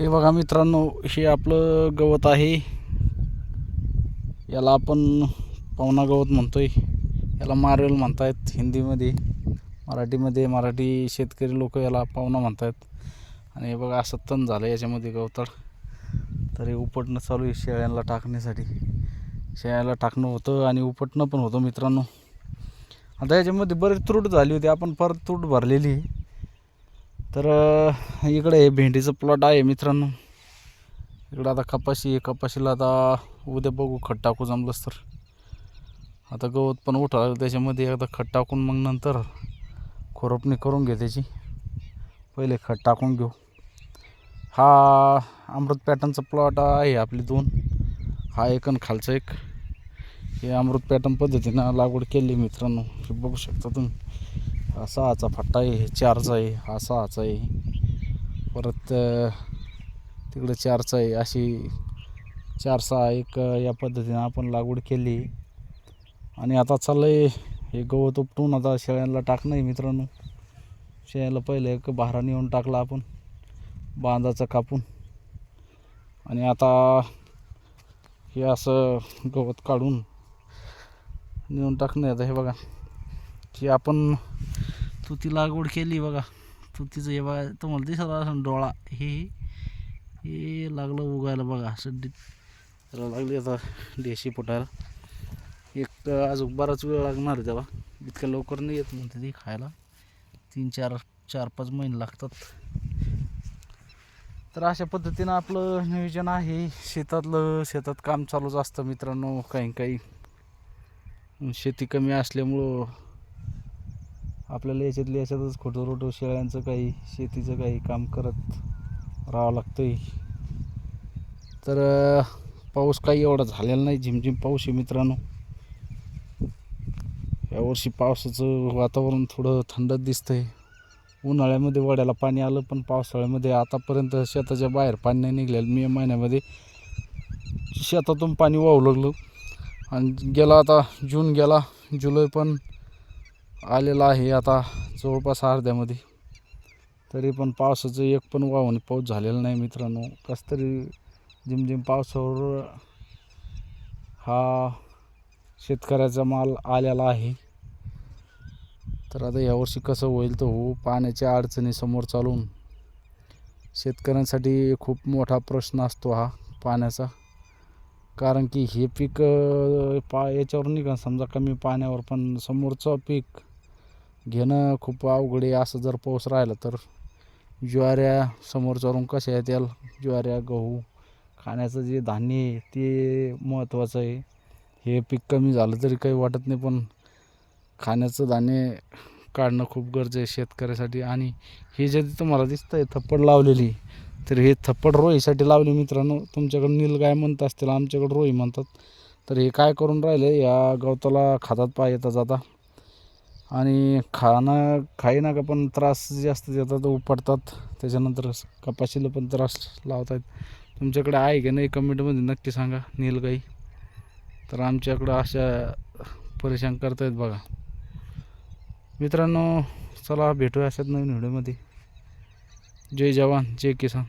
हे बघा मित्रांनो हे आपलं गवत आहे. याला आपण पाहुणा गवत म्हणतोय. याला मारेल म्हणतायत हिंदीमध्ये. मराठीमध्ये मराठी शेतकरी लोक याला पावना म्हणतायत. आणि हे बघा असं तण झालं याच्यामध्ये गवताळ. तर हे उपटणं चालू आहे शेळ्यांना टाकण्यासाठी. शेळ्याला टाकणं होतं आणि उपटणं पण होतं मित्रांनो. आता याच्यामध्ये बरेच त्रूट झाली होती. आपण परत त्रूट भरलेली आहे. तर इकडे हे भेंडीचं प्लॉट आहे मित्रांनो. इकडं आता कपाशी कपाशीला आता उद्या बघू खत टाकू जमलंच तर. आता गवत पण उठा त्याच्यामध्ये एकदा खत टाकून मग नंतर खुरपणी करून घे त्याची. पहिले खत टाकून घेऊ. हा अमृत पॅटर्नचा प्लॉट आहे आपली दोन. हा एक आणि खालचा एक. हे अमृत पॅटर्न पद्धतीनं लागवड केली मित्रांनो. बघू शकता तुम्ही. हा सहाचा फट्टा आहे हे चारचा आहे हा सहाचा आहे. परत तिकडं चारचा आहे अशी चार सहा एक या पद्धतीनं आपण लागवड केली. आणि आता चाललं आहे हे गवत उपटून आता शेळ्यांना टाकणं आहे मित्रांनो. शेळ्याला पहिलं एक भारा नेऊन टाकला आपण बांधाचा कापून. आणि आता हे असं गवत काढून नेऊन टाकणं आहे आता हे बघा. की आपण तुती लागवड केली बघा. तुतीचं हे बघा तुम्हाला दिसत असं डोळा. हे हे लागलं उगायला बघा. असं त्याला लागली आता देशी फुटायला एक तर अजून बराच वेळ लागणार आहे त्याला. इतक्या लवकर नाही येत म्हणते ती खायला. तीन चार चार पाच महिने लागतात. तर अशा पद्धतीनं आपलं नियोजन आहे. शेतातलं शेतात काम चालूच असतं मित्रांनो. काही काही शेती कमी असल्यामुळं आपल्याला याच्यातल्या याच्यातच खोटं रोटं शेळ्यांचं काही शेतीचं काही काम करत राहावं लागतंय. तर पाऊस काही एवढा झालेला नाही झिमझिम पाऊस आहे मित्रांनो. यावर्षी पावसाचं वातावरण थोडं थंडच आहे उन्हाळ्यामध्ये वड्याला पाणी आलं पण पावसाळ्यामध्ये आतापर्यंत शेताच्या बाहेर पाणी नाही निघलेलं. मे महिन्यामध्ये शेतातून पाणी वाहू लागलं. आणि गेला आता जून गेला जुलै पण आलेला आहे आता जवळपास अर्ध्यामध्ये. तरी पण पावसाचं एक पण वाहून पाऊस झालेला नाही मित्रांनो. कस तरी जिमजिम पावसावर हा शेतकऱ्याचा माल आलेला आहे. तर आता यावर्षी कसं होईल तर हो पाण्याच्या अडचणी समोर चालून शेतकऱ्यांसाठी खूप मोठा प्रश्न असतो हा पाण्याचा. कारण की हे पीक पा याच्यावर निघा समजा कमी पाण्यावर पण समोरचं पीक घेणं खूप अवघड आहे असं जर पाऊस राहिला तर. ज्वाऱ्या समोर चरून कशा आहेत याला ज्वाऱ्या गहू खाण्याचं जे धान्य आहे ते महत्त्वाचं आहे. हे पीक कमी झालं तरी काही वाटत नाही पण खाण्याचं धान्य काढणं खूप गरजेचं आहे शेतकऱ्यासाठी. आणि हे जे तुम्हाला दिसतं आहे थप्पड लावलेली तर हे थप्पड रोईसाठी लावले मित्रांनो. तुमच्याकडं नीलगाय म्हणत असतील आमच्याकडं रोई म्हणतात. तर हे काय करून राहिले? या गवताला खातात पाय येता जाता आणि खाणं खाई नका पण त्रास जास्त देतात उपटतात. त्याच्यानंतर कपाशीला पण त्रास लावत आहेत तुमच्याकडे आहे की नाही कमेंटमध्ये नक्की सांगा नीलगाई. तर आमच्याकडं अशा परेशान करतायत बघा. मित्रांनो चला भेटूया अशाच नवीन व्हिडिओमध्ये. जय जवान जय किसान.